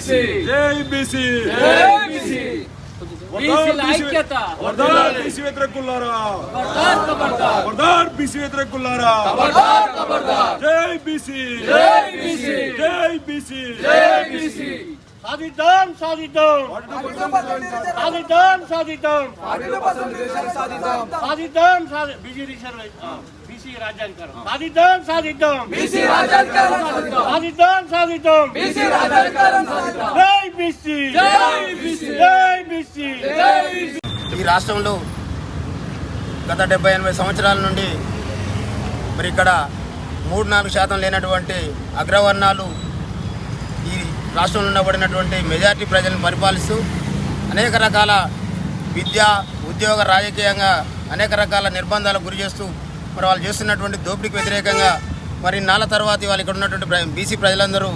BC జై BC జై BC ఖబర్దార్ బీసీ వ్యతిరేకులారా జై బీసీ జై బీసీ జై బీసీ జై బీసీ సాధిద్దాం సాధిద్దాం. సాధిద్దాం సాధిద్దాం. సాధిద్దాం సాధి బీసీ రిజర్వేషన్ బీసీ రాజ్యాంగం సాధిద్దాం సాధిద్దాం. బీసీ రాజ్యాంగం సాధిద్దాం సాధిద్దాం. బీసీ రాజ్యాంగం జై బీసీ జై బీసీ జై బీసీ. జై బీసీ. ఈ రాష్ట్రంలో గత డెబ్బై ఎనభై సంవత్సరాల నుండి మరి ఇక్కడ మూడు నాలుగు శాతం లేనటువంటి అగ్రవర్ణాలు రాష్ట్రంలో ఉండబడినటువంటి మెజారిటీ ప్రజలను పరిపాలిస్తూ అనేక రకాల విద్య ఉద్యోగ రాజకీయంగా అనేక రకాల నిర్బంధాలకు గురి చేస్తూ మరి వాళ్ళు చేస్తున్నటువంటి దోపిడీకి వ్యతిరేకంగా మరి నాళ్ళ తర్వాత వాళ్ళు ఇక్కడ ఉన్నటువంటి బీసీ ప్రజలందరూ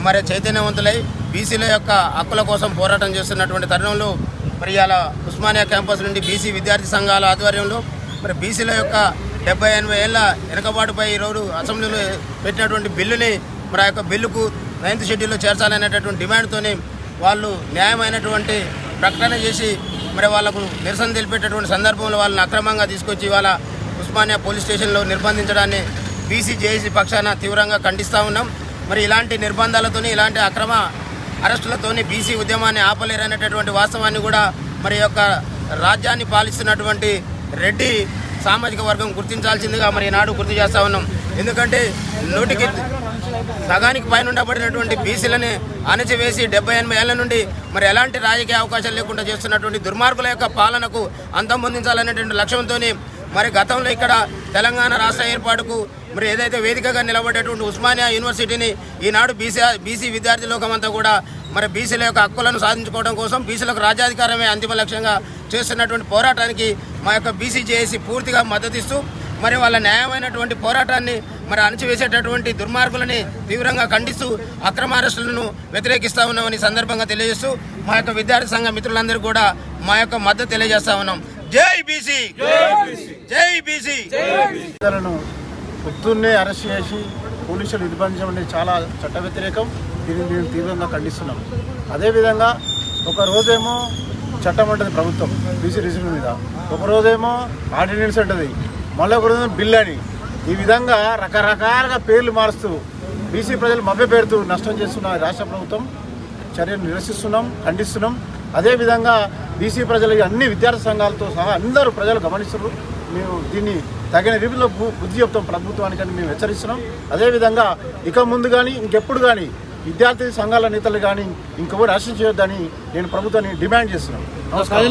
మరి చైతన్యవంతులై బీసీల యొక్క హక్కుల కోసం పోరాటం చేస్తున్నటువంటి తరుణంలో మరి ఇలా ఉస్మానియా క్యాంపస్ నుండి బీసీ విద్యార్థి సంఘాల ఆధ్వర్యంలో మరి బీసీల యొక్క డెబ్బై ఎనభై ఏళ్ళ వెనుకబాటుపై ఈరోజు అసెంబ్లీలో పెట్టినటువంటి బిల్లుని మరి ఆ యొక్క బిల్లుకు నైన్త్ షెడ్యూల్లో చేర్చాలనేటటువంటి డిమాండ్తోనే వాళ్ళు న్యాయమైనటువంటి ప్రకటన చేసి మరి వాళ్ళకు నిరసన తెలిపేటటువంటి సందర్భంలో వాళ్ళని అక్రమంగా తీసుకొచ్చి ఇవాళ ఉస్మానియా పోలీస్ స్టేషన్లో నిర్బంధించడాన్ని బీసీ జేఏసీ పక్షాన తీవ్రంగా ఖండిస్తూ ఉన్నాం. మరి ఇలాంటి నిర్బంధాలతోని ఇలాంటి అక్రమ అరెస్టులతోని బీసీ ఉద్యమాన్ని ఆపలేరనేటటువంటి వాస్తవాన్ని కూడా మరి యొక్క రాజ్యాన్ని పాలిస్తున్నటువంటి రెడ్డి సామాజిక వర్గం గుర్తించాల్సిందిగా మరి ఈనాడు గుర్తు చేస్తా ఉన్నాం. ఎందుకంటే నూటికి సగానికి పైన ఉండబడినటువంటి బీసీలని అణచివేసి డెబ్బై ఎనభై ఏళ్ళ నుండి మరి ఎలాంటి రాజకీయ అవకాశాలు లేకుండా చేస్తున్నటువంటి దుర్మార్గుల యొక్క పాలనకు అంతం పొందించాలనేటువంటి లక్ష్యంతో మరి గతంలో ఇక్కడ తెలంగాణ రాష్ట్ర ఏర్పాటుకు మరి ఏదైతే వేదికగా నిలబడేటువంటి ఉస్మానియా యూనివర్సిటీని ఈనాడు బీసీ బీసీ విద్యార్థి లోకమంతా కూడా మరి బీసీల యొక్క హక్కులను సాధించుకోవడం కోసం బీసీలకు రాజ్యాధికారమే అంతిమ లక్ష్యంగా చేస్తున్నటువంటి పోరాటానికి మా యొక్క బీసీ జేఏసీ పూర్తిగా మద్దతిస్తూ మరి వాళ్ళ న్యాయమైనటువంటి పోరాటాన్ని మరి అణచివేసేటటువంటి దుర్మార్గులని తీవ్రంగా ఖండిస్తూ అక్రమ అరెస్టులను వ్యతిరేకిస్తా ఉన్నామని సందర్భంగా తెలియజేస్తూ మా యొక్క విద్యార్థి సంఘ మిత్రులందరూ కూడా మా యొక్క మద్దతు తెలియజేస్తా ఉన్నాం. జై బీసీ! జై బీసీ! పొద్దున్నే అరెస్ట్ చేసి పోలీసులు నిర్బంధించడం అనేది చాలా చట్ట వ్యతిరేకం దీన్ని మేము తీవ్రంగా ఖండిస్తున్నాం. అదేవిధంగా ఒక రోజేమో చట్టం ఉంటుంది ప్రభుత్వం బీసీ రిజర్వ్ మీద. ఒక రోజేమో ఆర్డినెన్స్ ఉంటుంది మళ్ళీ ఒక బిల్ అని. ఈ విధంగా రకరకాలుగా పేర్లు మారుస్తూ బీసీ ప్రజలు మభ్య పేరుతూ నష్టం చేస్తున్న రాష్ట్ర ప్రభుత్వం చర్యను నిరసిస్తున్నాం ఖండిస్తున్నాం. అదేవిధంగా బీసీ ప్రజలు అన్ని విద్యార్థి సంఘాలతో సహా అందరూ ప్రజలు గమనిస్తున్నారు. మేము దీన్ని తగిన రీతిలో బుద్ధి చెప్తాం ప్రభుత్వానికని మేము హెచ్చరిస్తున్నాం. అదేవిధంగా ఇక ముందు కానీ ఇంకెప్పుడు కానీ విద్యార్థి సంఘాల నేతలు కానీ ఇంకెవరు ఆశించవద్దని నేను ప్రభుత్వాన్ని డిమాండ్ చేస్తున్నాను. నమస్కారం.